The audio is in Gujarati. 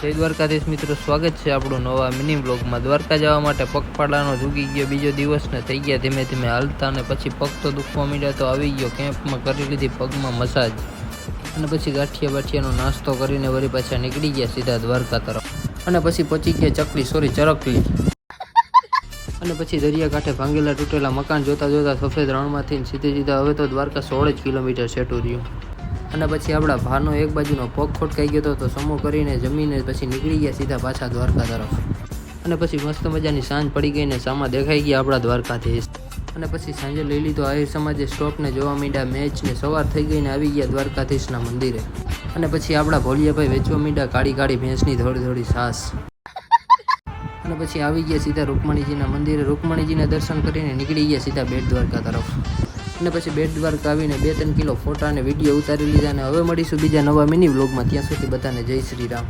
જય દ્વારકાધીશ મિત્રો, સ્વાગત છે આપણું નવા મિની બ્લોગમાં દ્વારકા જવા માટે પગપાળાનો ઝૂકી ગયો, બીજો દિવસ ને થઈ ગયા ધીમે ધીમે હાલતા અને પછી પગ તો દુખવા મીડ્યા તો આવી ગયો, કેમ્પમાં કરી લીધી પગમાં મસાજ. અને પછી ગાંઠિયા બાઠિયાનો નાસ્તો કરીને વળી પાછા નીકળી ગયા સીધા દ્વારકા તરફ. અને પછી પહોંચી ગયા ચકલી સોરી ચરકલી અને પછી દરિયાકાંઠે ભાંગેલા તૂટેલા મકાન જોતા જોતા સફેદ રણમાંથી સીધે સીધા હવે તો દ્વારકા સોળ જ કિલોમીટર છેટું રહ્યું. અને પછી આપણા ભાનો એક બાજુનો પગ ખોટકાઈ ગયો હતો તો સમો કરીને જમીને પછી નીકળી ગયા સીધા પાછા દ્વારકા તરફ. અને પછી મસ્ત મજાની સાંજ પડી ગઈ ને સામા દેખાઈ ગયા આપણા દ્વારકાધીશ અને પછી સાંજે લઈ લીધો આહિર સમાજે સ્ટોપને જોવા માંડ્યા મેચને સવાર થઈ ગઈને આવી ગયા દ્વારકાધીશના મંદિરે. અને પછી આપણા ભોલિયાભાઈ વેચવા માંડ્યા કાળી કાળી ભેંસની થોડી થોડી સાસ. અને પછી આવી ગયા સીધા રૂકમણીજીના મંદિરે. રૂકમણીજીના દર્શન કરીને નીકળી ગયા સીધા બેટ દ્વારકા તરફ. અને પછી બેટ દ્વારકા આવીને બે ત્રણ કિલો ફોટા અને વીડિયો ઉતારી લીધા અને હવે મળીશું બીજા નવા મિની વ્લોગમાં. ત્યાં સુધી બધાને જય શ્રી રામ.